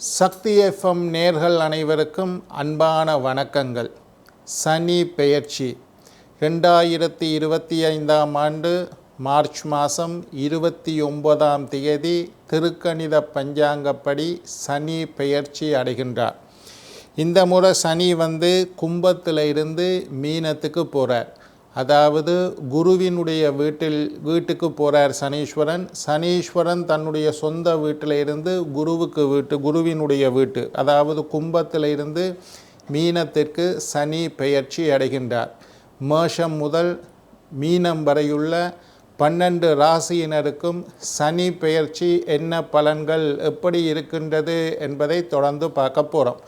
சக்தி FM நேர்கள் அனைவருக்கும் அன்பான வணக்கங்கள். சனி பெயர்ச்சி. ரெண்டாயிரத்தி இருபத்தி ஐந்தாம் ஆண்டு மார்ச் மாதம் இருபத்தி ஒன்பதாம் தேதி திருக்கணித பஞ்சாங்கப்படி சனி பெயர்ச்சி அடைகின்றார். இந்த முறை சனி வந்து கும்பத்தில் இருந்து மீனத்துக்கு போகிறார் அதாவது குருவினுடைய வீட்டில் வீட்டுக்கு போகிறார் சனீஸ்வரன். சனீஸ்வரன் தன்னுடைய சொந்த வீட்டில் இருந்து குருவுக்கு வீட்டு குருவினுடைய வீட்டு அதாவது கும்பத்தில் இருந்து மீனத்திற்கு சனி பெயர்ச்சி அடைகின்றார். மேஷம் முதல் மீனம் வரையுள்ள பன்னெண்டு ராசியினருக்கும் சனி பெயர்ச்சி என்ன பலன்கள் எப்படி இருக்கின்றது என்பதை தொடர்ந்து பார்க்க போகிறோம்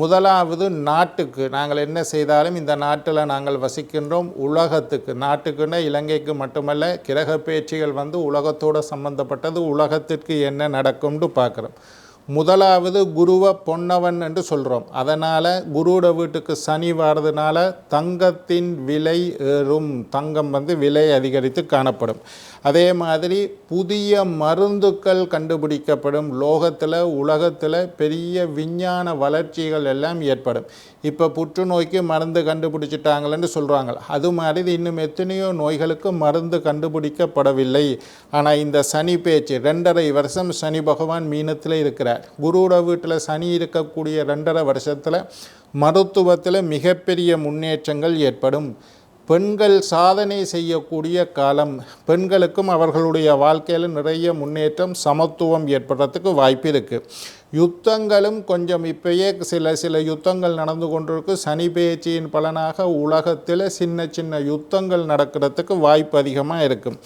முதலாவது நாட்டுக்கு நாங்கள் என்ன செய்தாலும் இந்த நாட்டில் நாங்கள் வசிக்கின்றோம். உலகத்துக்கு நாட்டுக்குன்னா இலங்கைக்கு மட்டுமல்ல கிரக பேச்சுகள் வந்து உலகத்தோடு சம்பந்தப்பட்டது. உலகத்திற்கு என்ன நடக்கும்னு பார்க்குறோம். முதலாவது குருவை பொன்னவன் என்று சொல்கிறோம் அதனால் குருவோட வீட்டுக்கு சனி வர்றதுனால தங்கத்தின் விலை ஏறும். தங்கம் வந்து விலை அதிகரித்து காணப்படும். அதே மாதிரி புதிய மருந்துக்கள் கண்டுபிடிக்கப்படும். லோகத்தில் உலகத்தில் பெரிய விஞ்ஞான வளர்ச்சிகள் எல்லாம் ஏற்படும். இப்போ புற்றுநோய்க்கு மருந்து கண்டுபிடிச்சிட்டாங்களேன்னு சொல்கிறாங்க அது மாதிரி இன்னும் எத்தனையோ நோய்களுக்கு மருந்து கண்டுபிடிக்கப்படவில்லை. ஆனால் இந்த சனி பேச்சு ரெண்டரை வருஷம் சனி பகவான் மீனத்தில் இருக்கிறார். குருவோட வீட்டில் சனி இருக்கக்கூடிய ரெண்டரை வருஷத்தில் மருத்துவத்தில் மிகப்பெரிய முன்னேற்றங்கள் ஏற்படும். பெண்கள் சாதனை செய்யக்கூடிய காலம். பெண்களுக்கும் அவர்களுடைய வாழ்க்கையில் நிறைய முன்னேற்றம் சமத்துவம் ஏற்படுறதுக்கு வாய்ப்பு இருக்குது யுத்தங்களும் கொஞ்சம் இப்பயே சில சில யுத்தங்கள் நடந்து கொண்டிருக்கு. சனி பேச்சியின் பலனாக உலகத்தில் சின்ன சின்ன யுத்தங்கள் நடக்கிறதுக்கு வாய்ப்பு அதிகமாக இருக்கும்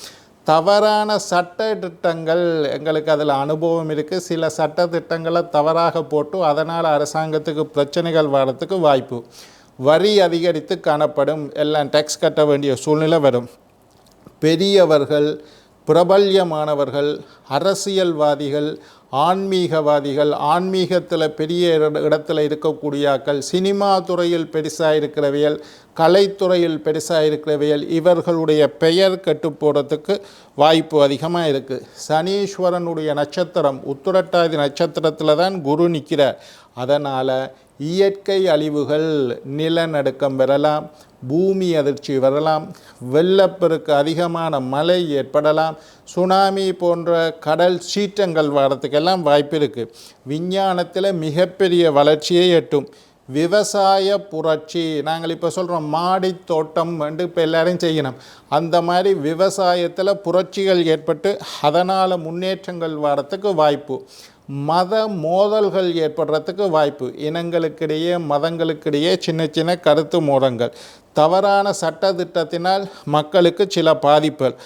தவறான சட்ட திட்டங்கள் எங்களுக்கு அதில் அனுபவம் இருக்குது சில சட்ட திட்டங்களை தவறாக போட்டு அதனால் அரசாங்கத்துக்கு பிரச்சனைகள் வர்றதுக்கு வாய்ப்பு. வரி அதிகரித்து காணப்படும். எல்லாம் டேக்ஸ் கட்ட வேண்டிய சூழ்நிலை வரும். பெரியவர்கள் பிரபல்யமானவர்கள் அரசியல்வாதிகள் ஆன்மீகவாதிகள் ஆன்மீகத்தில் பெரிய இட- இடத்துல இருக்கக்கூடியாக்கள் சினிமா துறையில் பெருசாக இருக்கிறவையல் கலைத்துறையில் பெருசாக இருக்கிறவையல் இவர்களுடைய பெயர் கெட்டு போகிறதுக்கு வாய்ப்பு அதிகமாக இருக்குது சனீஸ்வரனுடைய நட்சத்திரம் உத்திரட்டாதி நட்சத்திரத்தில் தான் குரு நிற்கிறார் அதனால் இயற்கை அழிவுகள் நிலநடுக்கம் வரலாம் பூமி அதிர்ச்சி வரலாம் வெள்ளப்பெருக்கு அதிகமான மழை ஏற்படலாம் சுனாமி போன்ற கடல் சீற்றங்கள் வர்றதுக்கெல்லாம் வாய்ப்பு இருக்குது விஞ்ஞானத்தில் மிகப்பெரிய வளர்ச்சியை எட்டும். விவசாய புரட்சி நாங்கள் இப்போ சொல்கிறோம் மாடி தோட்டம் வந்து இப்போ எல்லாரும் செய்யணும். அந்த மாதிரி விவசாயத்தில் புரட்சிகள் ஏற்பட்டு அதனால் முன்னேற்றங்கள் வரத்துக்கு வாய்ப்பு. மத மோதல்கள் ஏற்படுறதுக்கு வாய்ப்பு. இனங்களுக்கிடையே மதங்களுக்கிடையே சின்ன சின்ன கருத்து மோதங்கள். தவறான சட்ட திட்டத்தினால் மக்களுக்கு சில பாதிப்புகள்.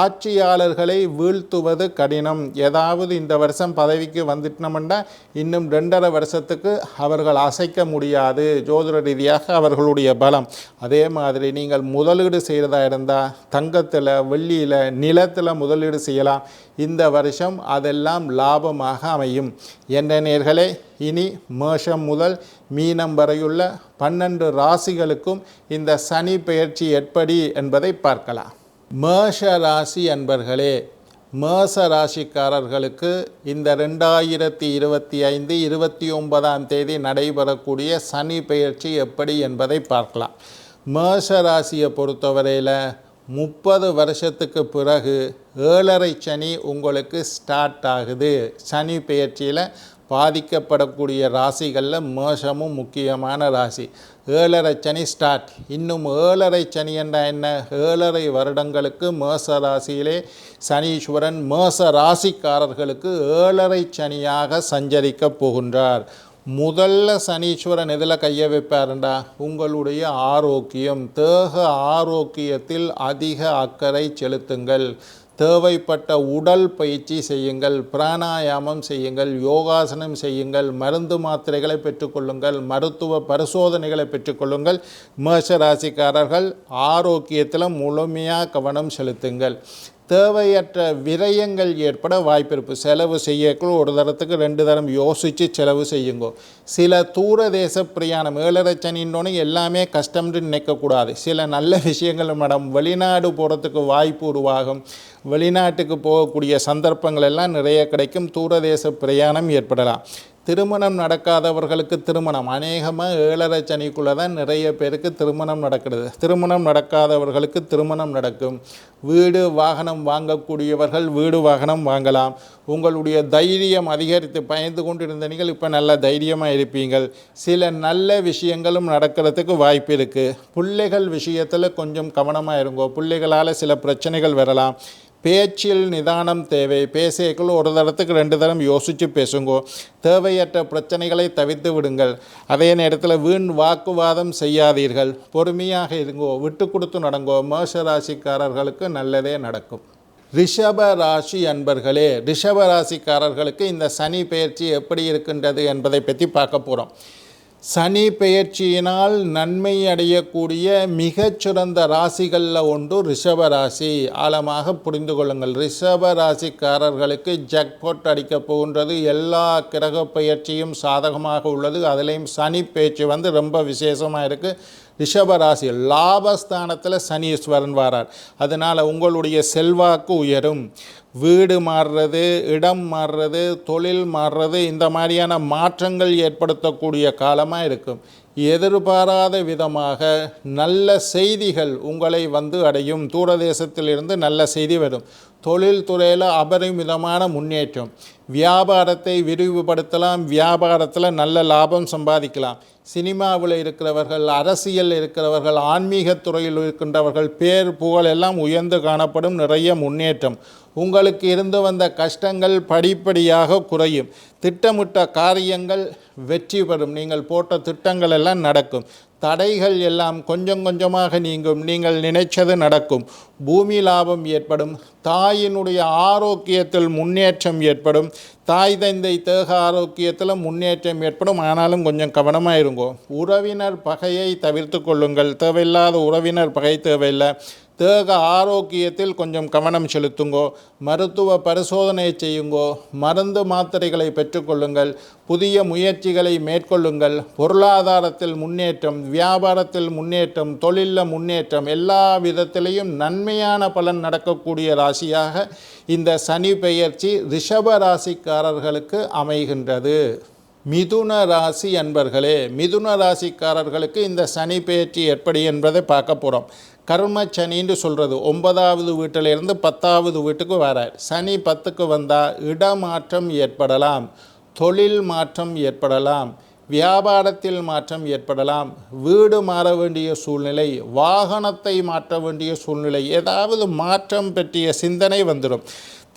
ஆட்சியாளர்களை வீழ்த்துவது கடினம். ஏதாவது இந்த வருஷம் பதவிக்கு வந்துட்டோம்னா இன்னும் ரெண்டரை வருஷத்துக்கு அவர்கள் அசைக்க முடியாது. ஜோதிட ரீதியாக அவர்களுடைய பலம். அதே மாதிரி நீங்கள் முதலீடு செய்கிறதா இருந்தால் தங்கத்தில் வெள்ளியில் நிலத்தில் முதலீடு செய்யலாம். இந்த வருஷம் அதெல்லாம் லாபமாக அமையும். என்ற நேர்களே இனி மேஷம் முதல் மீனம் வரையுள்ள பன்னெண்டு ராசிகளுக்கும் இந்த சனி பெயர்ச்சி எப்படி என்பதை பார்க்கலாம். மேஷ ராசி அன்பர்களே மேச ராசிக்காரர்களுக்கு இந்த ரெண்டாயிரத்தி இருபத்தி ஐந்து இருபத்தி ஒன்பதாம் தேதி நடைபெறக்கூடிய சனி பெயர்ச்சி எப்படி என்பதை பார்க்கலாம். மேஷ ராசியை பொறுத்தவரையில் முப்பது வருஷத்துக்கு பிறகு ஏழரை சனி உங்களுக்கு ஸ்டார்ட் ஆகுது. சனி பெயர்ச்சியில் பாதிக்கப்படக்கூடிய ராசிகளில் மேஷமும் முக்கியமான ராசி. ஏழரை சனி ஸ்டார்ட் இன்னும் ஏழரை சனி என்றால் என்ன? ஏழரை வருடங்களுக்கு மேச ராசியிலே சனீஸ்வரன் மேச ராசிக்காரர்களுக்கு ஏழரை சனியாக சஞ்சரிக்க போகின்றார். முதல்ல சனீஸ்வரன் எதில் கையை வைப்பாருண்டா? உங்களுடைய ஆரோக்கியம். தேக ஆரோக்கியத்தில் அதிக அக்கறை செலுத்துங்கள். தேவைப்பட்ட உடல் பயிற்சி செய்யுங்கள் பிராணாயாமம் செய்யுங்கள் யோகாசனம் செய்யுங்கள் மருந்து மாத்திரைகளை பெற்றுக்கொள்ளுங்கள் மருத்துவ பரிசோதனைகளை பெற்றுக்கொள்ளுங்கள். மேஷ ராசிக்காரர்கள் ஆரோக்கியத்தில் முழுமையாக கவனம் செலுத்துங்கள். தேவையற்ற விரயங்கள் ஏற்பட வாய்ப்பிருப்பு. செலவு செய்யக்குள் ஒரு தரத்துக்கு ரெண்டு தரம் யோசித்து செலவு செய்யுங்கோ. சில தூர தேச பிரயாணம் ஏழரை எல்லாமே கஷ்டம்னு நினைக்கக்கூடாது. சில நல்ல விஷயங்கள் மேடம் வெளிநாடு போகிறதுக்கு வாய்ப்பு உருவாகும். வெளிநாட்டுக்கு போகக்கூடிய சந்தர்ப்பங்கள் எல்லாம் நிறைய கிடைக்கும். தூரதேச பிரயாணம் ஏற்படலாம். திருமணம் நடக்காதவர்களுக்கு திருமணம். அநேகமாக ஏழரை சனிக்குள்ளே தான் நிறைய பேருக்கு திருமணம் நடக்கிறது. திருமணம் நடக்காதவர்களுக்கு திருமணம் நடக்கும். வீடு வாகனம் வாங்கக்கூடியவர்கள் வீடு வாகனம் வாங்கலாம். உங்களுடைய தைரியம் அதிகரித்து பயந்து கொண்டு இருந்த நீங்கள் இப்போ நல்ல தைரியமாக இருப்பீங்கள். சில நல்ல விஷயங்களும் நடக்கிறதுக்கு வாய்ப்பு இருக்குது பிள்ளைகள் விஷயத்தில் கொஞ்சம் கவனமாக இருங்கோ. பிள்ளைகளால் சில பிரச்சனைகள் வரலாம். பேச்சில் நிதானம் தேவை. பேசியக்குள் ஒரு தரத்துக்கு ரெண்டு தரம் யோசித்து பேசுங்கோ. தேவையற்ற பிரச்சனைகளை தவிர்த்து விடுங்கள். அதே நேரத்தில் வீண் வாக்குவாதம் செய்யாதீர்கள். பொறுமையாக இருங்கோ. விட்டு கொடுத்து நடங்கோ. மேஷ ராசிக்காரர்களுக்கு நல்லதே நடக்கும். ரிஷப ராசி அன்பர்களே ரிஷப ராசிக்காரர்களுக்கு இந்த சனி பயிற்சி எப்படி இருக்கின்றது என்பதை பற்றி பார்க்க போகிறோம் சனி பெயர்ச்சியினால் நன்மை அடையக்கூடிய மிகச்சிறந்த ராசிகளில் ஒன்று ரிஷப ராசி ஆழமாக புரிந்து கொள்ளுங்கள். ரிஷப ராசிக்காரர்களுக்கு ஜக்பாட் அடிக்கப் போகின்றது. எல்லா கிரக பெயர்ச்சியும் சாதகமாக உள்ளது. அதிலையும் சனி பேச்சு வந்து ரொம்ப விசேஷமாக இருக்குது ரிஷபராசி லாபஸ்தானத்தில் சனீஸ்வரன் வரார். அதனால் உங்களுடைய செல்வாக்கு உயரும். வீடு மாறுறது இடம் மாறுறது தொழில் மாறுறது இந்த மாதிரியான மாற்றங்கள் ஏற்படுத்தக்கூடிய காலமாக இருக்கும். எதிர்பாராத விதமாக நல்ல செய்திகள் உங்களை வந்து அடையும். தூரதேசத்திலிருந்து நல்ல செய்தி வரும். தொழில்துறையில் அபரிமிதமான முன்னேற்றம். வியாபாரத்தை விரிவுபடுத்தலாம் வியாபாரத்தில் நல்ல லாபம் சம்பாதிக்கலாம். சினிமாவில் இருக்கிறவர்கள் அரசியல் இருக்கிறவர்கள் ஆன்மீகத் துறையில் இருக்கின்றவர்கள் பேர் புகழ் எல்லாம் உயர்ந்து காணப்படும் நிறைய முன்னேற்றம். உங்களுக்கு இருந்து வந்த கஷ்டங்கள் படிப்படியாக குறையும். திட்டமிட்ட காரியங்கள் வெற்றி பெறும். நீங்கள் போட்ட திட்டங்கள் எல்லாம் நடக்கும். தடைகள் எல்லாம் கொஞ்சம் கொஞ்சமாக நீங்கும். நீங்கள் நினைச்சது நடக்கும். பூமி லாபம் ஏற்படும். தாயினுடைய ஆரோக்கியத்தில் முன்னேற்றம் ஏற்படும். தாய் தந்தை தேக ஆரோக்கியத்தில் முன்னேற்றம் ஏற்படும். ஆனாலும் கொஞ்சம் கவனமாக இருங்கோ உறவினர் பகையை தவிர்த்து கொள்ளுங்கள். தேவையில்லாத உறவினர் பகை தேவையில்லை. தேக ஆரோக்கியத்தில் கொஞ்சம் கவனம் செலுத்துங்கோ. மருத்துவ பரிசோதனை செய்யுங்கோ. மருந்து மாத்திரைகளை பெற்றுக்கொள்ளுங்கள் புதிய முயற்சிகளை மேற்கொள்ளுங்கள். பொருளாதாரத்தில் முன்னேற்றம் வியாபாரத்தில் முன்னேற்றம் தொழிலில் முன்னேற்றம் எல்லா விதத்திலையும் நன்மையான பலன் நடக்கக்கூடிய ராசியாக இந்த சனி பெயர்ச்சி ரிஷப ராசிக்காரர்களுக்கு அமைகின்றது. மிதுன ராசி அன்பர்களே மிதுன ராசிக்காரர்களுக்கு இந்த சனி பெயர்ச்சி எப்படி என்பதை பார்க்க போகிறோம் கர்ம சனின்னு சொல்கிறது ஒன்பதாவது வீட்டிலிருந்து பத்தாவது வீட்டுக்கு வரார். சனி பத்துக்கு வந்தால் இடமாற்றம் ஏற்படலாம். தொழில் மாற்றம் ஏற்படலாம் வியாபாரத்தில் மாற்றம் ஏற்படலாம் வீடு மாற வேண்டிய சூழ்நிலை வாகனத்தை மாற்ற வேண்டிய சூழ்நிலை ஏதாவது மாற்றம் பற்றிய சிந்தனை வந்துடும்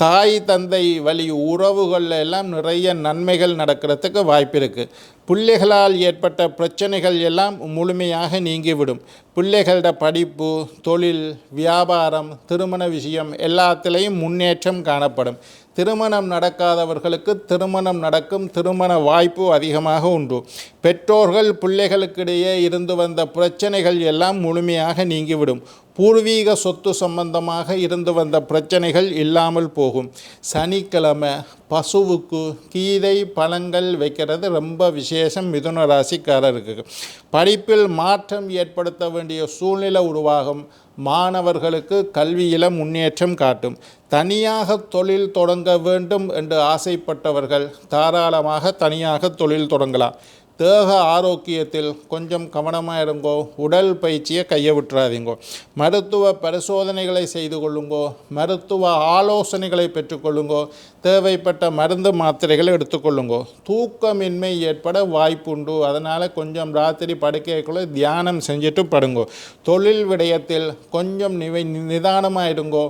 தாய் தந்தை வழி உறவுகளில் எல்லாம் நிறைய நன்மைகள் நடக்கிறதுக்கு வாய்ப்பு இருக்குது பிள்ளைகளால் ஏற்பட்ட பிரச்சனைகள் எல்லாம் முழுமையாக நீங்கிவிடும். பிள்ளைகளோட படிப்பு தொழில் வியாபாரம் திருமண விஷயம் எல்லாத்திலையும் முன்னேற்றம் காணப்படும். திருமணம் நடக்காதவர்களுக்கு திருமணம் நடக்கும் திருமண வாய்ப்பு அதிகமாக உண்டு. பெற்றோர்கள் பிள்ளைகளுக்கிடையே இருந்து வந்த பிரச்சனைகள் எல்லாம் முழுமையாக நீங்கிவிடும். பூர்வீக சொத்து சம்பந்தமாக இருந்து வந்த பிரச்சனைகள் இல்லாமல் போகும். சனிக்கிழமை பசுவுக்கு கீதை பழங்கள் வைக்கிறது ரொம்ப விசேஷம் மிதுன ராசிக்காரருக்கு. படிப்பில் மாற்றம் ஏற்படுத்த வேண்டிய சூழ்நிலை உருவாகும். மாணவர்களுக்கு கல்வியில் முன்னேற்றம் காட்டும். தனியாக தொழில் தொடங்க வேண்டும் என்று ஆசைப்பட்டவர்கள் தாராளமாக தனியாக தொழில் தொடங்கலாம். தேக ஆரோக்கியத்தில் கொஞ்சம் கவனமாக இருங்கோ உடல் பயிற்சியை கையை விட்டுறாதீங்கோ மருத்துவ பரிசோதனைகளை செய்து கொள்ளுங்கோ. மருத்துவ ஆலோசனைகளை பெற்றுக்கொள்ளுங்கோ. தேவைப்பட்ட மருந்து மாத்திரைகளை எடுத்துக்கொள்ளுங்கோ. தூக்கமின்மை ஏற்பட வாய்ப்புண்டு. அதனால் கொஞ்சம் ராத்திரி படுக்கைக்குள்ளே தியானம் செஞ்சுட்டு படுங்கோ. தொழில் விடயத்தில் கொஞ்சம் நிவை நிதானமாக இருங்கோ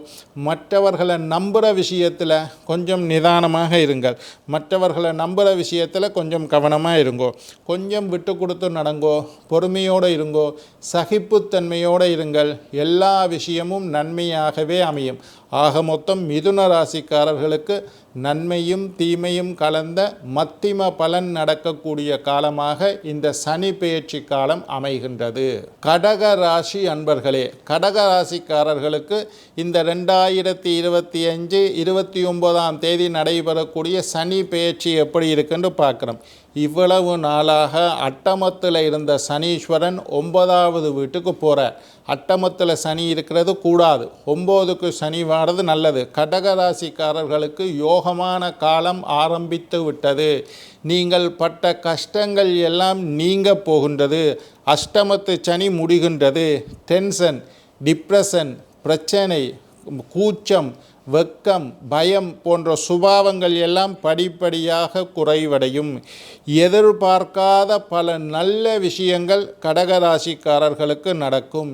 மற்றவர்களை நம்புகிற விஷயத்தில் கொஞ்சம் நிதானமாக இருங்கள். மற்றவர்களை நம்புகிற விஷயத்தில் கொஞ்சம் கவனமாக இருங்கோ கொஞ்சம் விட்டு கொடுத்து நடங்கோ பொறுமையோடு இருங்கோ சகிப்புத்தன்மையோடு இருங்கள். எல்லா விஷயமும் நன்மையாகவே அமையும். ஆக மொத்தம் மிதுன ராசிக்காரர்களுக்கு நன்மையும் தீமையும் கலந்த மத்திம பலன் நடக்கக்கூடிய காலமாக இந்த சனி பெயர்ச்சி காலம் அமைகின்றது. கடக ராசி அன்பர்களே கடக ராசிக்காரர்களுக்கு இந்த ரெண்டாயிரத்தி இருபத்தி அஞ்சு இருபத்தி ஒன்பதாம் தேதி நடைபெறக்கூடிய சனி பெயர்ச்சி எப்படி இருக்குன்னு பார்க்குறோம். இவ்வளவு நாளாக அட்டமத்தில் இருந்த சனீஸ்வரன் ஒன்பதாவது வீட்டுக்கு போகிறார் அட்டமத்தில் சனி இருக்கிறது கூடாது. ஒம்போதுக்கு சனி வாரது நல்லது. கடகராசிக்காரர்களுக்கு யோகமான காலம் ஆரம்பித்து விட்டது. நீங்கள் பட்ட கஷ்டங்கள் எல்லாம் நீங்க போகின்றது. அஷ்டமத்து சனி முடிகின்றது. டென்ஷன் டிப்ரெஷன் பிரச்சனை கூச்சம் வெக்கம் பயம் போன்ற சுபாவங்கள் எல்லாம் படிப்படியாக குறைவடையும். எதிர்பார்க்காத பல நல்ல விஷயங்கள் கடகராசிக்காரர்களுக்கு நடக்கும்.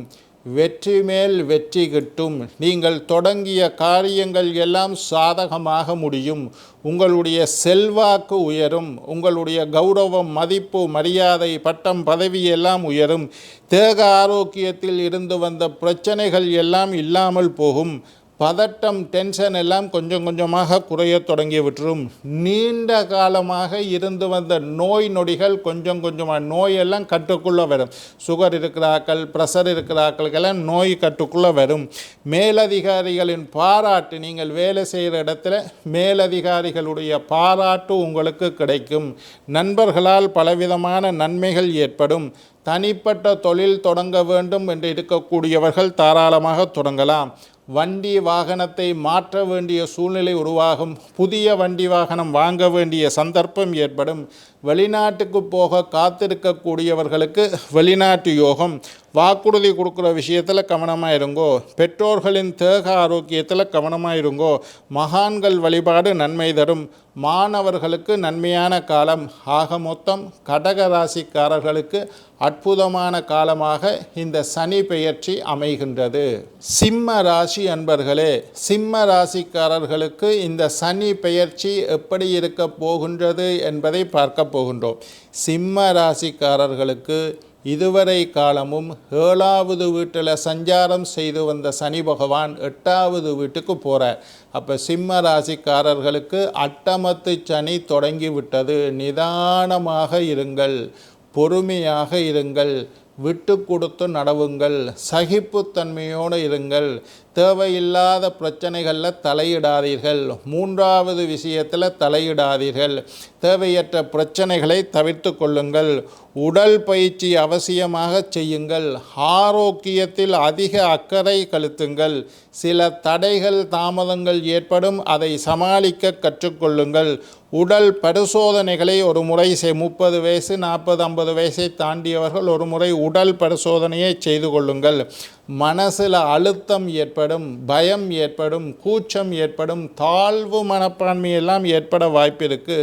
வெற்றி மேல் வெற்றி கிட்டும். நீங்கள் தொடங்கிய காரியங்கள் எல்லாம் சாதகமாக முடியும். உங்களுடைய செல்வாக்கு உயரும். உங்களுடைய கௌரவம் மதிப்பு மரியாதை பட்டம் பதவி எல்லாம் உயரும். தேக ஆரோக்கியத்தில் இருந்து வந்த பிரச்சனைகள் எல்லாம் இல்லாமல் போகும். பதட்டம் டென்ஷன் எல்லாம் கொஞ்சம் கொஞ்சமாக குறைய தொடங்கி விட்டுரும். நீண்ட காலமாக இருந்து வந்த நோய் நொடிகள் கொஞ்சம் கொஞ்சமாக நோயெல்லாம் கட்டுக்குள்ளே வரும். சுகர் இருக்கிறாக்கள் ப்ரெஷர் இருக்கிறாக்களுக்கெல்லாம் நோய் கட்டுக்குள்ளே வரும். மேலதிகாரிகளின் பாராட்டு நீங்கள் வேலை செய்கிற இடத்துல மேலதிகாரிகளுடைய பாராட்டு உங்களுக்கு கிடைக்கும். நண்பர்களால் பலவிதமான நன்மைகள் ஏற்படும். தனிப்பட்ட தொழில் தொடங்க வேண்டும் என்று இருக்கக்கூடியவர்கள் தாராளமாக தொடங்கலாம். வண்டி வாகனத்தை மாற்ற வேண்டிய சூழ்நிலை உருவாகும். புதிய வண்டி வாகனம் வாங்க வேண்டிய சந்தர்ப்பம் ஏற்படும். வெளிநாட்டுக்கு போக காத்திருக்கக்கூடியவர்களுக்கு வெளிநாட்டு யோகம். வாக்குறுதி கொடுக்குற விஷயத்தில் கவனமாக இருங்கோ. பெற்றோர்களின் தேக ஆரோக்கியத்தில் கவனமாக இருங்கோ. மகான்கள் வழிபாடு நன்மை தரும். மாணவர்களுக்கு நன்மையான காலம். ஆக மொத்தம் கடக ராசிக்காரர்களுக்கு அற்புதமான காலமாக இந்த சனி பெயர்ச்சி அமைகின்றது. சிம்ம ராசி அன்பர்களே சிம்ம ராசிக்காரர்களுக்கு இந்த சனி பெயர்ச்சி எப்படி இருக்க போகின்றது என்பதை பார்க்க போகின்றோம். சிம்ம ராசிக்காரர்களுக்கு இதுவரை காலமும் ஏழாவது வீட்டில் சஞ்சாரம் செய்து வந்த சனி பகவான் எட்டாவது வீட்டுக்கு போகிறார் அப்போ சிம்ம ராசிக்காரர்களுக்கு அட்டமத்து சனி தொடங்கி விட்டது. நிதானமாக இருங்கள் பொறுமையாக இருங்கள் விட்டு கொடுத்து நடவுங்கள் சகிப்புத்தன்மையோடு இருங்கள் தேவையில்லாத பிரச்சனைகளில் தலையிடாதீர்கள். மூன்றாவது விஷயத்தில் தலையிடாதீர்கள். தேவையற்ற பிரச்சனைகளை தவிர்த்து கொள்ளுங்கள். உடல் பயிற்சி அவசியமாக செய்யுங்கள். ஆரோக்கியத்தில் அதிக அக்கறை கழுத்துங்கள் சில தடைகள் தாமதங்கள் ஏற்படும் அதை சமாளிக்க கற்றுக்கொள்ளுங்கள். உடல் பரிசோதனைகளை ஒரு முறை செய் முப்பது வயசு நாற்பது ஐம்பது வயசை தாண்டியவர்கள் ஒரு முறை உடல் பரிசோதனையை செய்து கொள்ளுங்கள். மனசில் அழுத்தம் ஏற்படும் பயம் ஏற்படும் கூச்சம் ஏற்படும் தாழ்வு மனப்பான்மையெல்லாம் ஏற்பட வாய்ப்பிருக்கு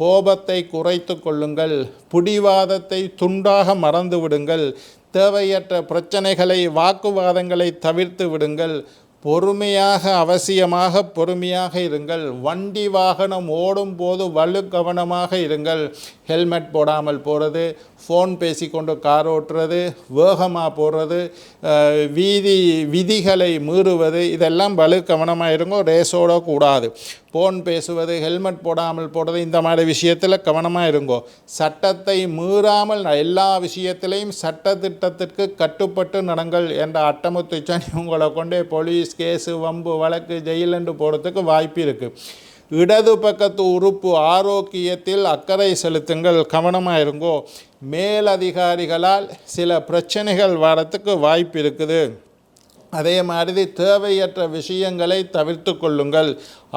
கோபத்தை குறைத்து கொள்ளுங்கள் பிடிவாதத்தை துண்டாக மறந்து விடுங்கள் தேவையற்ற பிரச்சனைகளை வாக்குவாதங்களை தவிர்த்து விடுங்கள் பொறுமையாக அவசியமாக பொறுமையாக இருங்கள் வண்டி வாகனம் ஓடும் போது வலு கவனமாக இருங்கள் ஹெல்மெட் போடாமல் போகிறது ஃபோன் பேசிக்கொண்டு கார் ஓட்டுறது வேகமாக போடுறது வீதி விதிகளை மீறுவது இதெல்லாம் வலு கவனமாக இருங்கோ ரேஸோட கூடாது. ஃபோன் பேசுவது ஹெல்மெட் போடாமல் போடுறது இந்த மாதிரி விஷயத்தில் கவனமாக இருங்கோ. சட்டத்தை மீறாமல் எல்லா விஷயத்திலையும் சட்டத்திட்டத்திற்கு கட்டுப்பட்டு நடங்கள் என்ற அட்டமுத்து சனி உங்களை கொண்டே போலீஸ் கேஸு வம்பு வழக்கு ஜெயில் போகிறதுக்கு வாய்ப்பு இருக்குது இடது பக்கத்து உறுப்பு ஆரோக்கியத்தில் அக்கறை செலுத்துங்கள் கவனமாக இருங்கோ. மேலதிகாரிகளால் சில பிரச்சனைகள் வரத்துக்கு வாய்ப்பு இருக்குது. அதே மாதிரி தேவையற்ற விஷயங்களை தவிர்த்து கொள்ளுங்கள்.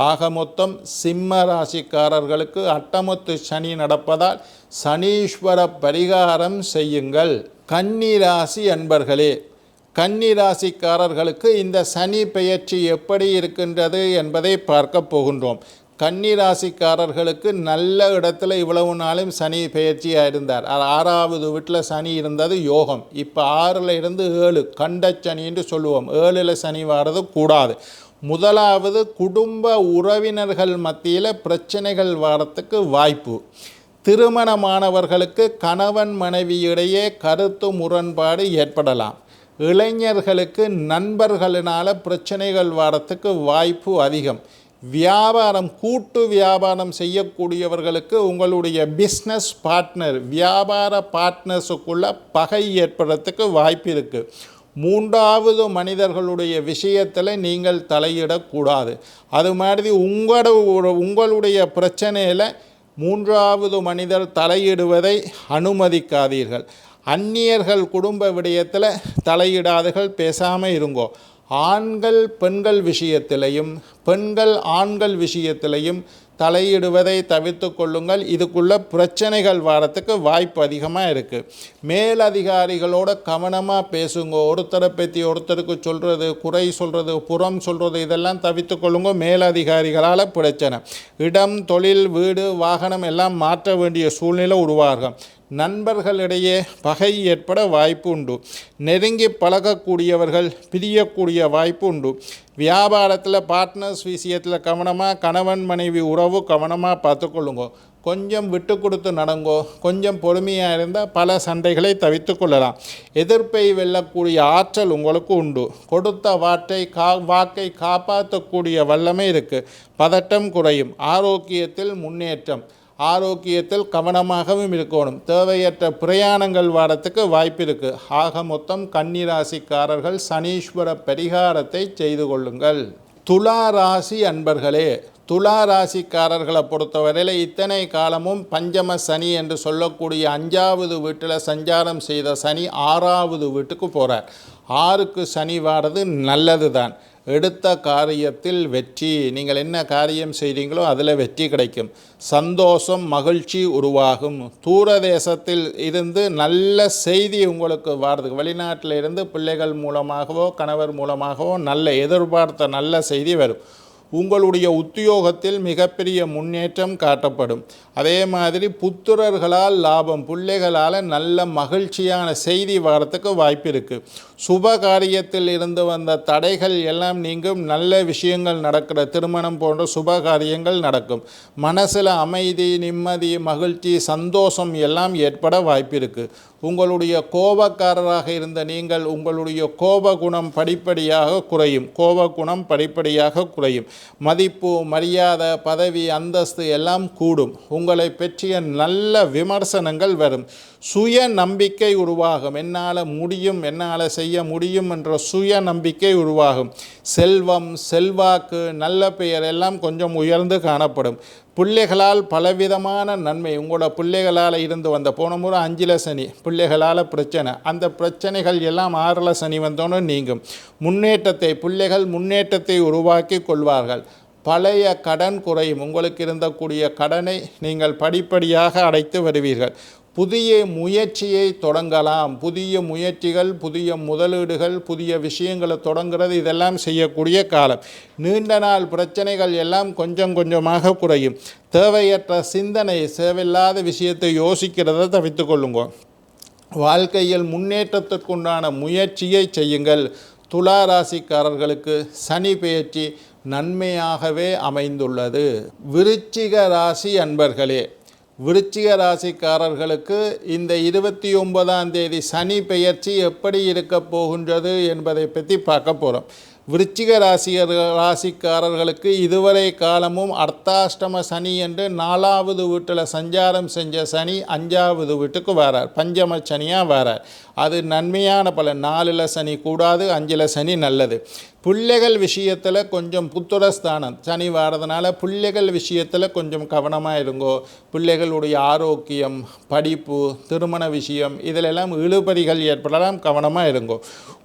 ஆக மொத்தம் சிம்ம ராசிக்காரர்களுக்கு அட்டமொத்து சனி நடப்பதால் சனீஸ்வர பரிகாரம் செய்யுங்கள். கன்னி ராசி அன்பர்களே கன்னி ராசிக்காரர்களுக்கு இந்த சனி பெயர்ச்சி எப்படி இருக்கின்றது என்பதை பார்க்க போகின்றோம். கன்னி ராசிக்காரர்களுக்கு நல்ல இடத்துல இவ்வளவு நாளும் சனி பயிற்சியாக இருந்தார். ஆறாவது வீட்டில் சனி இருந்தது யோகம். இப்போ ஆறில் இருந்து ஏழு கண்ட சனி என்று சொல்லுவோம். ஏழில் சனி வாரது கூடாது. முதலாவது குடும்ப உறவினர்கள் மத்தியில் பிரச்சனைகள் வாரத்துக்கு வாய்ப்பு. திருமணமானவர்களுக்கு கணவன் மனைவியிடையே கருத்து முரண்பாடு ஏற்படலாம். இளைஞர்களுக்கு நண்பர்களினால் பிரச்சனைகள் வரத்துக்கு வாய்ப்பு அதிகம். வியாபாரம் கூட்டு வியாபாரம் செய்யக்கூடியவர்களுக்கு உங்களுடைய பிஸ்னஸ் பார்ட்னர் வியாபார பார்ட்னர்ஸுக்குள்ள பகை ஏற்படுறதுக்கு வாய்ப்பு இருக்குது மூன்றாவது மனிதர்களுடைய விஷயத்தில் நீங்கள் தலையிடக்கூடாது. அது மாதிரி உங்களோட உங்களுடைய பிரச்சனையில் மூன்றாவது மனிதர் தலையிடுவதை அனுமதிக்காதீர்கள். அந்நியர்கள் குடும்ப விடயத்தில் தலையிடாதீர்கள் பேசாமல் இருங்கோ. ஆண்கள் பெண்கள் விஷயத்திலையும் பெண்கள் ஆண்கள் விஷயத்திலையும் தலையிடுவதை தவிர்த்து கொள்ளுங்கள். இதுக்குள்ள பிரச்சனைகள் வரத்துக்கு வாய்ப்பு அதிகமாக இருக்குது மேலதிகாரிகளோட கவனமாக பேசுங்க. ஒருத்தரை பற்றி ஒருத்தருக்கு சொல்கிறது குறை சொல்கிறது புறம் சொல்கிறது இதெல்லாம் தவிர்த்து கொள்ளுங்க. மேலதிகாரிகளால் பிரச்சனை. இடம் தொழில் வீடு வாகனம் எல்லாம் மாற்ற வேண்டிய சூழ்நிலை உருவாகும். நண்பர்களிடையே பகை ஏற்பட வாய்ப்பு உண்டு. நெருங்கி பழகக்கூடியவர்கள் பிரியக்கூடிய வாய்ப்பு உண்டு. வியாபாரத்தில் பார்ட்னர்ஸ் விஷயத்தில் கவனமாக கணவன் மனைவி உறவு கவனமாக பார்த்துக்கொள்ளுங்க. கொஞ்சம் விட்டு கொடுத்து நடங்கோ. கொஞ்சம் பொறுமையாக இருந்தால் பல சண்டைகளை தவிர்த்து கொள்ளலாம். எதிர்ப்பை வெல்லக்கூடிய ஆற்றல் உங்களுக்கு உண்டு. கொடுத்த வாட்டை கா வாக்கை காப்பாற்றக்கூடிய வல்லமை இருக்குது பதட்டம் குறையும். ஆரோக்கியத்தில் முன்னேற்றம். ஆரோக்கியத்தில் கவனமாகவும் இருக்கணும். தேவையற்ற பிரயாணங்கள் வரத்துக்கு வாய்ப்பு இருக்குது ஆக மொத்தம் கன்னிராசிக்காரர்கள் சனீஸ்வர பரிகாரத்தை செய்து கொள்ளுங்கள். துலா ராசி அன்பர்களே துலா ராசிக்காரர்களை பொறுத்தவரையில் இத்தனை காலமும் பஞ்சம சனி என்று சொல்லக்கூடிய அஞ்சாவது வீட்டில் சஞ்சாரம் செய்த சனி ஆறாவது வீட்டுக்கு போகிறார் ஆறுக்கு சனி வாரது நல்லது தான் எடுத்த காரியத்தில் வெற்றி. நீங்கள் என்ன காரியம் செய்கிறீங்களோ அதில் வெற்றி கிடைக்கும். சந்தோஷம் மகிழ்ச்சி உருவாகும். தூரதேசத்தில் இருந்து நல்ல செய்தி உங்களுக்கு வருது. வெளிநாட்டில் இருந்து பிள்ளைகள் மூலமாகவோ கணவர் மூலமாகவோ நல்ல எதிர்பார்த்த நல்ல செய்தி வரும். உங்களுடைய உத்தியோகத்தில் மிகப்பெரிய முன்னேற்றம் காட்டப்படும். அதே மாதிரி புத்திரர்களால் லாபம் பிள்ளைகளால் நல்ல மகிழ்ச்சியான செய்தி வரத்துக்கு வாய்ப்பு இருக்குது சுப காரியத்தில் இருந்து வந்த தடைகள் எல்லாம் நீங்கும். நல்ல விஷயங்கள் நடக்கிற திருமணம் போன்ற சுப காரியங்கள் நடக்கும். மனசில் அமைதி நிம்மதி மகிழ்ச்சி சந்தோஷம் எல்லாம் ஏற்பட வாய்ப்பு இருக்குது உங்களுடைய கோபக்காரராக இருந்த நீங்கள் உங்களுடைய கோப குணம் படிப்படியாக குறையும். கோப குணம் படிப்படியாக குறையும். மதிப்பு மரியாதை பதவி அந்தஸ்து எல்லாம் கூடும். உங்களை பற்றிய நல்ல விமர்சனங்கள் வரும். சுய நம்பிக்கை உருவாகும். என்னால் முடியும் என்னால் செய்ய முடியும் என்ற சுய நம்பிக்கை உருவாகும். செல்வம் செல்வாக்கு நல்ல பெயர் எல்லாம் கொஞ்சம் உயர்ந்து காணப்படும். பிள்ளைகளால் பலவிதமான நன்மை உங்களோட பிள்ளைகளால் இருந்து வந்த போன முறை அஞ்சில் சனி பிள்ளைகளால் பிரச்சனை அந்த பிரச்சனைகள் எல்லாம் ஆறில் சனி வந்தோன்னு நீங்கும். முன்னேற்றத்தை பிள்ளைகள் முன்னேற்றத்தை உருவாக்கி கொள்வார்கள். பழைய கடன் குறையும் உங்களுக்கு இருந்தக்கூடிய கடனை நீங்கள் படிப்படியாக அடைத்து வருவீர்கள். புதிய முயற்சியை தொடங்கலாம். புதிய முயற்சிகள் புதிய முதலீடுகள் புதிய விஷயங்களை தொடங்குறது இதெல்லாம் செய்யக்கூடிய காலம். நீண்ட நாள் பிரச்சனைகள் எல்லாம் கொஞ்சம் கொஞ்சமாக குறையும். தேவையற்ற சிந்தனை தேவையில்லாத விஷயத்தை யோசிக்கிறத தவித்து கொள்ளுங்க. வாழ்க்கையில் முன்னேற்றத்திற்குண்டான முயற்சியை செய்யுங்கள். துலா ராசிக்காரர்களுக்கு சனி பெயர்ச்சி நன்மையாகவே அமைந்துள்ளது. விருச்சிக ராசி அன்பர்களே விருச்சிக ராசிக்காரர்களுக்கு இந்த இருபத்தி ஒன்பதாம் தேதி சனி பெயர்ச்சி எப்படி இருக்க போகின்றது என்பதை பற்றி பார்க்க போகிறோம் விருச்சிக ராசியர் ராசிக்காரர்களுக்கு இதுவரை காலமும் அர்த்தாஷ்டம சனி என்று நாலாவது வீட்டில் சஞ்சாரம் செஞ்ச சனி அஞ்சாவது வீட்டுக்கு வரார். பஞ்சம சனியாக வரார். அது நன்மையான பல நாலில் சனி கூடாது அஞ்சில் சனி நல்லது. பிள்ளைகள் விஷயத்தில் கொஞ்சம் புத்துரஸ்தானம். சனி வாரதுனால பிள்ளைகள் விஷயத்தில் கொஞ்சம் கவனமாக இருங்கோ. பிள்ளைகளுடைய ஆரோக்கியம் படிப்பு திருமண விஷயம் இதிலெல்லாம் இழுபறிகள் ஏற்படலாம் கவனமாக இருங்கோ.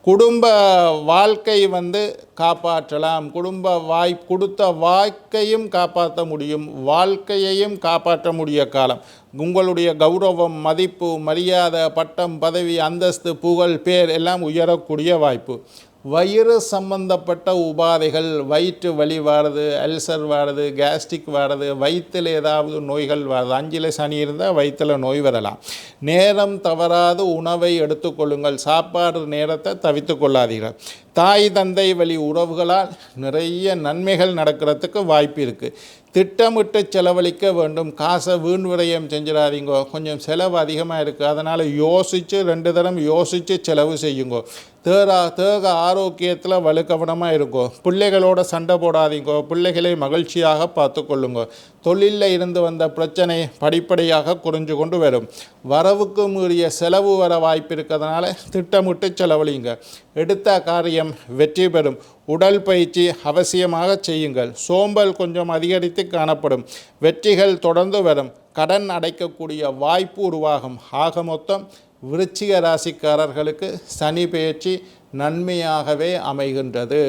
குடும்ப வாழ்க்கை வந்து காப்பாற்றலாம். குடும்ப வாய் கொடுத்த வாழ்க்கையும் காப்பாற்ற முடியும். வாழ்க்கையையும் காப்பாற்ற முடிய காலம். உங்களுடைய கௌரவம் மதிப்பு மரியாதை பட்டம் பதவி அந்தஸ்து புகழ் பேர் எல்லாம் உயரக்கூடிய வாய்ப்பு. வயிறு சம்பந்தப்பட்ட உபாதைகள் வயிற்று வலி வாடுது அல்சர் வாடுது கேஸ்ட்ரிக் வாடுது வயிற்றில் ஏதாவது நோய்கள் வாடுது அஞ்சில் சனி இருந்தால் வயிற்றில் நோய் வரலாம். நேரம் தவறாது உணவை எடுத்துக்கொள்ளுங்கள். சாப்பாடு நேரத்தை தவித்து கொள்ளாதீர்கள். தாய் தந்தை வழி உறவுகளால் நிறைய நன்மைகள் நடக்கிறதுக்கு வாய்ப்பு இருக்குது திட்டமிட்டு செலவழிக்க வேண்டும். காசை வீண் விரயம் செஞ்சிடாதீங்கோ. கொஞ்சம் செலவு அதிகமாக இருக்குது அதனால் யோசித்து ரெண்டு தரம் யோசித்து செலவு செய்யுங்கோ. தேரா தேக ஆரோக்கியத்தில் வலுக்கவனமாக இருக்கும் பிள்ளைகளோட சண்டை போடாதீங்கோ. பிள்ளைகளை மகிழ்ச்சியாக பார்த்துக்கொள்ளுங்க. தொழிலில் இருந்து வந்த பிரச்சனை படிப்படியாக குறைஞ்சு கொண்டு வரும். வரவுக்கு மீறிய செலவு வர வாய்ப்பு இருக்கிறதுனால திட்டமிட்டு செலவழிங்க எடுத்த காரியம் வெற்றி பெறும். உடல் பயிற்சி அவசியமாக செய்யுங்கள். சோம்பல் கொஞ்சம் அதிகரித்து காணப்படும். வெற்றிகள் தொடர்ந்து வரும். கடன் அடைக்கக்கூடிய வாய்ப்பு உருவாகும். ஆக மொத்தம் விருச்சிக ராசிக்காரர்களுக்கு சனி பயிற்சி நன்மையாகவே அமைகின்றது.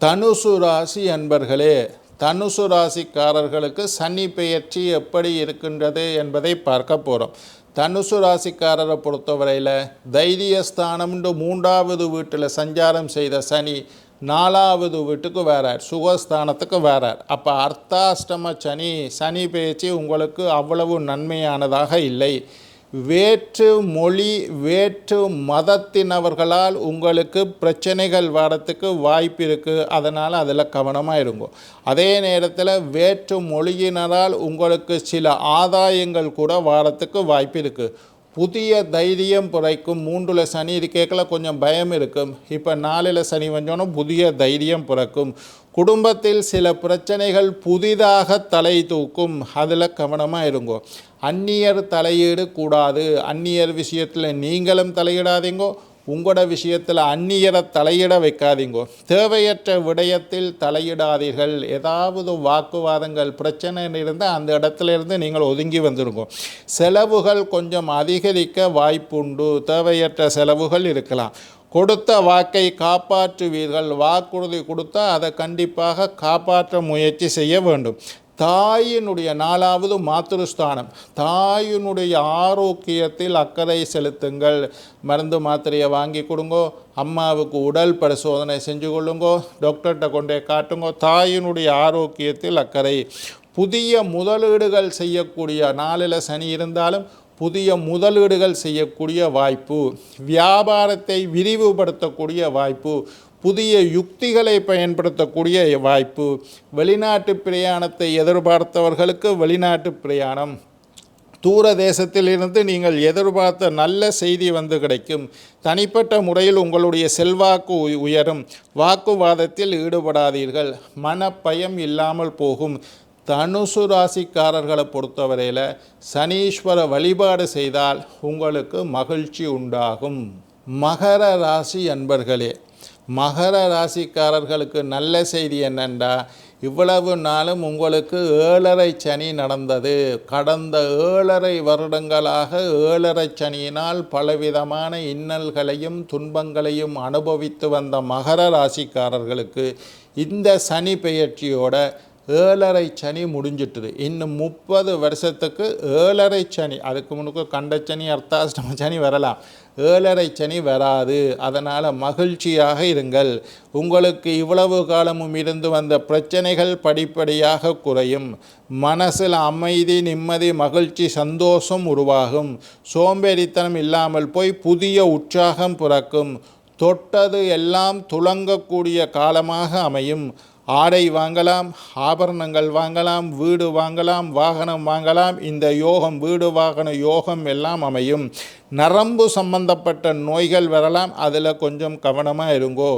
தனுசு ராசி அன்பர்களே தனுசு ராசிக்காரர்களுக்கு சனி பெயர்ச்சி எப்படி இருக்கின்றது என்பதை பார்க்க போகிறோம் தனுசு ராசிக்காரரை பொறுத்தவரையில் தைரியஸ்தானம்ன்ற மூன்றாவது வீட்டில் சஞ்சாரம் செய்த சனி நாலாவது வீட்டுக்கு வேறார் சுகஸ்தானத்துக்கு வேறார் அப்போ அர்த்தாஷ்டம சனி சனி பேச்சு உங்களுக்கு அவ்வளவு நன்மையானதாக இல்லை. வேற்று மொழி வேற்று மதத்தினவர்களால் உங்களுக்கு பிரச்சனைகள் வரத்துக்கு வாய்ப்பு இருக்குது அதனால் அதில் கவனமாக இருங்க. அதே நேரத்தில் வேற்று மொழியினரால் உங்களுக்கு சில ஆதாயங்கள் கூட வாரத்துக்கு வாய்ப்பு இருக்குது புதிய தைரியம் பிறக்கும். மூன்றில் சனி இருக்கேக்கில் கொஞ்சம் பயம் இருக்கும். இப்போ நாலில் சனி வந்தோன்னா புதிய தைரியம் பிறக்கும். குடும்பத்தில் சில பிரச்சனைகள் புதிதாக தலை தூக்கும். அதில் கவனமாக இருங்கோ. அந்நியர் தலையீடு கூடாது. அந்நியர் விஷயத்தில் நீங்களும் தலையிடாதீங்கோ உங்களோட விஷயத்தில் அந்நியரை தலையிட வைக்காதீங்கோ. தேவையற்ற விடயத்தில் தலையிடாதீர்கள். ஏதாவது வாக்குவாதங்கள் பிரச்சனை இருந்தால் அந்த இடத்துல இருந்து நீங்கள் ஒதுங்கி வந்துடுங்க செலவுகள் கொஞ்சம் அதிகரிக்க வாய்ப்புண்டு. தேவையற்ற செலவுகள் இருக்கலாம். கொடுத்த வாக்கை காப்பாற்றுவீர்கள். வாக்குறுதி கொடுத்தா அதை கண்டிப்பாக காப்பாற்ற முயற்சி செய்ய வேண்டும். தாயினுடைய நாலாவது மாத்திருஸ்தானம். தாயினுடைய ஆரோக்கியத்தில் அக்கறை செலுத்துங்கள். மருந்து மாத்திரையை வாங்கி கொடுங்கோ. அம்மாவுக்கு உடல் பரிசோதனை செஞ்சு கொள்ளுங்கோ. டாக்டர்கிட்ட கொண்டே காட்டுங்கோ. தாயினுடைய ஆரோக்கியத்தில் அக்கறை. புதிய முதலீடுகள் செய்யக்கூடிய நாளில் சனி இருந்தாலும் புதிய முதலீடுகள் செய்யக்கூடிய வாய்ப்பு. வியாபாரத்தை விரிவுபடுத்தக்கூடிய வாய்ப்பு. புதிய யுக்திகளை பயன்படுத்தக்கூடிய வாய்ப்பு வெளிநாட்டு பிரயாணத்தை எதிர்பார்த்தவர்களுக்கு வெளிநாட்டு பிரயாணம். தூர தேசத்திலிருந்து நீங்கள் எதிர்பார்த்த நல்ல செய்தி வந்து கிடைக்கும். தனிப்பட்ட முறையில் உங்களுடைய செல்வாக்கு உ- உயரும். வாக்குவாதத்தில் ஈடுபடாதீர்கள். மனப்பயம் இல்லாமல் போகும். தனுசு ராசிக்காரர்களை பொறுத்தவரையில் சனீஸ்வர வழிபாடு செய்தால் உங்களுக்கு மகிழ்ச்சி உண்டாகும். மகர ராசி அன்பர்களே மகர ராசிக்காரர்களுக்கு நல்ல செய்தி என்னென்றா? இவ்வளவு நாளும் உங்களுக்கு ஏழரை சனி நடந்தது. கடந்த ஏழரை வருடங்களாக ஏழரை சனியினால் பலவிதமான இன்னல்களையும் துன்பங்களையும் அனுபவித்து வந்த மகர ராசிக்காரர்களுக்கு இந்த சனி பெயர்ச்சியோட ஏழரை சனி முடிஞ்சிட்டுது. இன்னும் முப்பது வருஷத்துக்கு ஏழரை சனி. அதுக்கு முன்னுக்கு கண்டச்சனி அர்த்தாஷ்டம சனி வரலாம். ஏழரை சனி வராது. அதனால் மகிழ்ச்சியாக இருங்கள். உங்களுக்கு இவ்வளவு காலமும் இருந்து வந்த பிரச்சனைகள் படிப்படியாக குறையும். மனசில் அமைதி நிம்மதி மகிழ்ச்சி சந்தோஷம் உருவாகும். சோம்பேறித்தனம் இல்லாமல் போய் புதிய உற்சாகம் பிறக்கும். தொட்டது எல்லாம் துளங்கக்கூடிய காலமாக அமையும். ஆடை வாங்கலாம் ஆபரணங்கள் வாங்கலாம் வீடு வாங்கலாம் வாகனம் வாங்கலாம். இந்த யோகம் வீடு வாகன யோகம் எல்லாம் அமையும். நரம்பு சம்பந்தப்பட்ட நோய்கள் வரலாம். அதில் கொஞ்சம் கவனமாக இருங்கோ.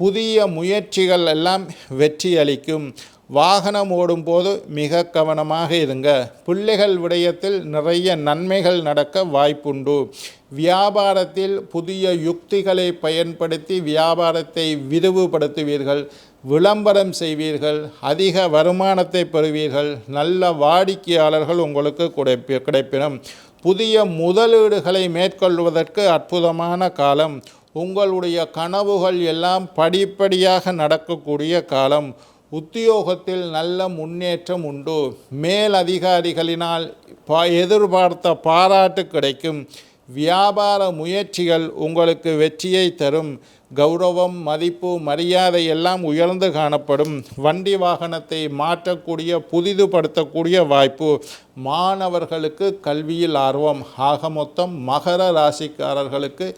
புதிய முயற்சிகள் எல்லாம் வெற்றி அளிக்கும். வாகனம் ஓடும்போது மிக கவனமாக இருங்க. பிள்ளைகள் விடயத்தில் நிறைய நன்மைகள் நடக்க வாய்ப்புண்டு. வியாபாரத்தில் புதிய யுக்திகளை பயன்படுத்தி வியாபாரத்தை விரிவுபடுத்துவீர்கள். விளம்பரம் செய்வீர்கள் அதிக வருமானத்தை பெறுவீர்கள் நல்ல வாடிக்கையாளர்கள் உங்களுக்கு கிடைப்பி கிடைப்பினும் புதிய முதலீடுகளை மேற்கொள்வதற்கு அற்புதமான காலம். உங்களுடைய கனவுகள் எல்லாம் படிப்படியாக நடக்கக்கூடிய காலம். உத்தியோகத்தில் நல்ல முன்னேற்றம் உண்டு. மேல் அதிகாரிகளினால் பா எதிர்பார்த்த பாராட்டு கிடைக்கும். வியாபார முயற்சிகள் உங்களுக்கு வெற்றியை தரும். கௌரவம் மதிப்பு மரியாதை எல்லாம் உயர்ந்து காணப்படும். வண்டி வாகனத்தை மாற்றக்கூடிய புதிதுபடுத்தக்கூடிய வாய்ப்பு மாணவர்களுக்கு கல்வியில் ஆர்வம். ஆக மொத்தம் மகர ராசிக்காரர்களுக்கு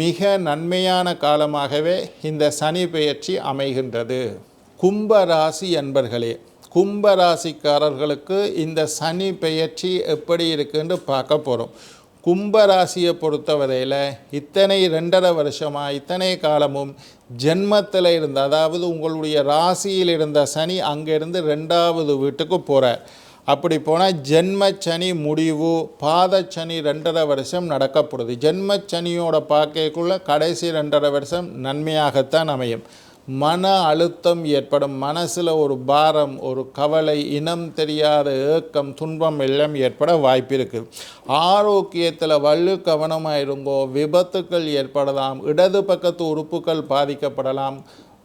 மிக நன்மையான காலமாகவே இந்த சனி பெயர்ச்சி அமைகின்றது. கும்ப ராசி என்பர்களே கும்ப ராசிக்காரர்களுக்கு இந்த சனி பெயர்ச்சி எப்படி இருக்குன்னு பார்க்க போகிறோம் கும்பராசியை பொறுத்தவரையில் இத்தனை ரெண்டரை வருஷமாக இத்தனை காலமும் ஜென்மத்தில் இருந்த அதாவது உங்களுடைய ராசியில் இருந்த சனி அங்கேருந்து ரெண்டாவது வீட்டுக்கு போகிறார் அப்படி போனால் ஜென்மச்சனி முடிவு பாதச்சனி ரெண்டரை வருஷம் நடக்கப்படுது ஜென்மச்சனியோட பார்க்கக்குள்ளே கடைசி ரெண்டரை வருஷம் நன்மையாகத்தான் அமையும். மன அழுத்தம் ஏற்படும் மனசில் ஒரு பாரம் ஒரு கவலை இனம் தெரியாத ஏக்கம் துன்பம் எல்லாம் ஏற்பட வாய்ப்பு இருக்குது ஆரோக்கியத்தில் வலு கவனமாக இருங்கோ விபத்துக்கள் ஏற்படலாம் இடது பக்கத்து உறுப்புகள் பாதிக்கப்படலாம்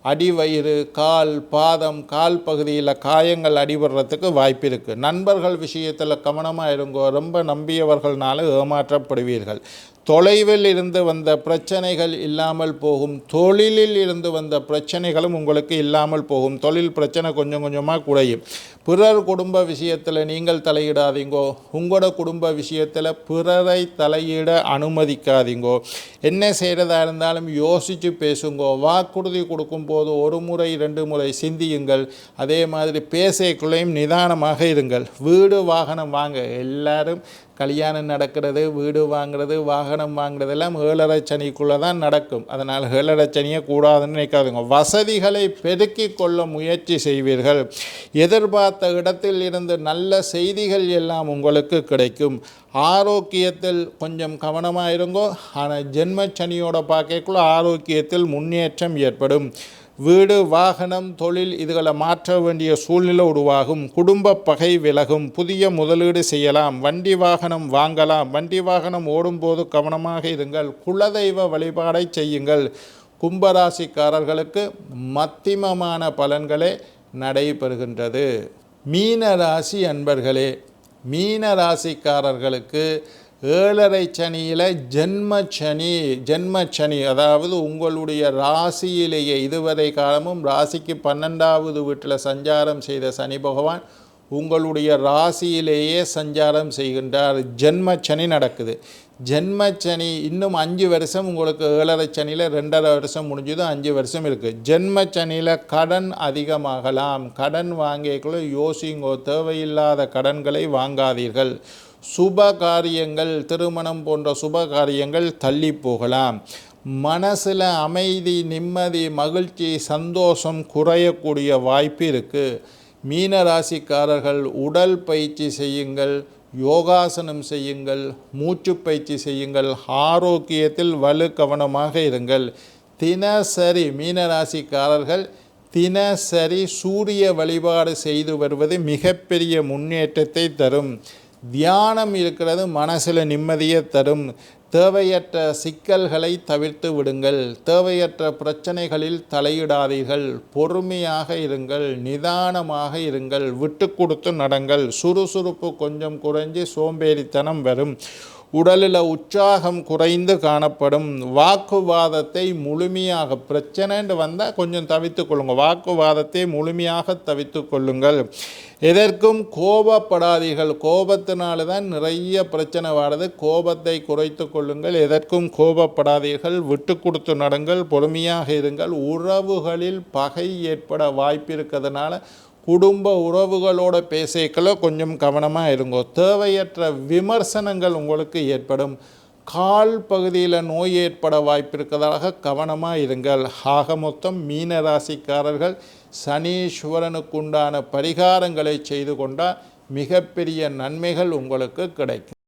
அடிவயிறு கால் பாதம் கால் பகுதியில் காயங்கள் அடிபடுறதுக்கு வாய்ப்பு இருக்குது நண்பர்கள் விஷயத்தில் கவனமாக இருங்கோ ரொம்ப நம்பியவர்கள்னால ஏமாற்றப்படுவீர்கள். தொலைவில் இருந்து வந்த பிரச்சனைகள் இல்லாமல் போகும் தொழிலில் இருந்து வந்த பிரச்சனைகளும் உங்களுக்கு இல்லாமல் போகும். தொழில் பிரச்சனை கொஞ்சம் கொஞ்சமாக குறையும். பிறர் குடும்ப விஷயத்தில் நீங்கள் தலையிடாதீங்கோ. உங்களோட குடும்ப விஷயத்தில் பிறரை தலையிட அனுமதிக்காதீங்கோ. என்ன செய்கிறதா இருந்தாலும் யோசித்து பேசுங்கோ. வாக்குறுதி கொடுக்கும்போது ஒரு முறை ரெண்டு முறை சிந்தியுங்கள். அதே மாதிரி பேசக்குள்ளேயும் நிதானமாக இருங்கள். வீடு வாகனம் வாங்க. எல்லாரும் கல்யாணம் நடக்கிறது வீடு வாங்குறது வாகனம் வாங்குறதெல்லாம் எல்லாம் ஏழரைச்சனிக்குள்ளே தான் நடக்கும். அதனால் ஏழரை கூடாதுன்னு நினைக்காதுங்க. வசதிகளை பெருக்கி கொள்ள முயற்சி செய்வீர்கள். எதிர்பார்த்த இடத்தில் இருந்து நல்ல செய்திகள் எல்லாம் உங்களுக்கு கிடைக்கும். ஆரோக்கியத்தில் கொஞ்சம் கவனமாக இருங்கோ. ஆனால் ஜென்மச்சனியோட பார்க்கக்குள்ள ஆரோக்கியத்தில் முன்னேற்றம் ஏற்படும். வீடு வாகனம் தொழில் இதுகளை மாற்ற வேண்டிய சூழ்நிலை உருவாகும். குடும்ப பகை விலகும். புதிய முதலீடு செய்யலாம். வண்டி வாகனம் வாங்கலாம். வண்டி வாகனம் ஓடும்போது கவனமாக இருங்கள். குலதெய்வ வழிபாடை செய்யுங்கள். கும்பராசிக்காரர்களுக்கு மத்திமமான பலன்களே நடைபெறுகின்றது. மீன ராசி அன்பர்களே மீன ராசிக்காரர்களுக்கு ஏழரை சனியில் ஜென்ம சனி ஜென்ம சனி அதாவது உங்களுடைய ராசியிலேயே இதுவரை காலமும் ராசிக்கு பன்னெண்டாவது வீட்டில் சஞ்சாரம் செய்த சனி பகவான் உங்களுடைய ராசியிலேயே சஞ்சாரம் செய்கின்றார். ஜென்ம சனி நடக்குது. ஜென்ம சனி இன்னும் அஞ்சு வருஷம் உங்களுக்கு ஏழரை சனியில் ரெண்டரை வருஷம் முடிஞ்சதும் அஞ்சு வருஷம் இருக்குது ஜென்ம சனியில் கடன் அதிகமாகலாம். கடன் வாங்கியக்குள்ள யோசிங்கோ தேவையில்லாத கடன்களை வாங்காதீர்கள். சுப காரியங்கள் திருமணம் போன்ற சுப காரியங்கள் தள்ளி போகலாம். மனசில் அமைதி நிம்மதி மகிழ்ச்சி சந்தோஷம் குறையக்கூடிய வாய்ப்பு இருக்குது மீன ராசிக்காரர்கள் உடல் பயிற்சி செய்யுங்கள் யோகாசனம் செய்யுங்கள் மூச்சு பயிற்சி செய்யுங்கள் ஆரோக்கியத்தில் வலு கவனமாக இருங்கள். தினசரி மீனராசிக்காரர்கள் தினசரி சூரிய வழிபாடு செய்து வருவது மிகப்பெரிய முன்னேற்றத்தை தரும். தியானம் இருக்கிறது மனசில் நிம்மதியை தரும். தேவையற்ற சிக்கல்களை தவிர்த்து விடுங்கள். தேவையற்ற பிரச்சனைகளில் தலையிடாதீர்கள். பொறுமையாக இருங்கள். நிதானமாக இருங்கள். விட்டு கொடுத்து நடங்கள். சுறுசுறுப்பு கொஞ்சம் குறைஞ்சி சோம்பேறித்தனம் வரும். உடலில் உற்சாகம் குறைந்து காணப்படும் வாக்குவாதத்தை முழுமையாக பிரச்சனைன்னு வந்தால் கொஞ்சம் தவித்து கொள்ளுங்கள் வாக்குவாதத்தை முழுமையாக தவித்து கொள்ளுங்கள். எதற்கும் கோபப்படாதீர்கள். கோபத்தினால தான் நிறைய பிரச்சனை வாடுது. கோபத்தை குறைத்து கொள்ளுங்கள். எதற்கும் கோபப்படாதீர்கள். விட்டு கொடுத்து நடங்கள். பொறுமையாக இருங்கள். உறவுகளில் பகை ஏற்பட வாய்ப்பு இருக்கிறதுனால குடும்ப உறவுகளோட பேசிக்கலோ கொஞ்சம் கவனமாக இருங்கோ. தேவையற்ற விமர்சனங்கள் உங்களுக்கு ஏற்படும். கால் பகுதியில் நோய் ஏற்பட வாய்ப்பிருக்கிறதாக கவனமாக இருங்கள். ஆக மொத்தம் மீன ராசிக்காரர்கள் சனீஸ்வரனுக்குண்டான பரிகாரங்களை செய்து கொண்டால் மிகப்பெரிய நன்மைகள் உங்களுக்கு கிடைக்கும்.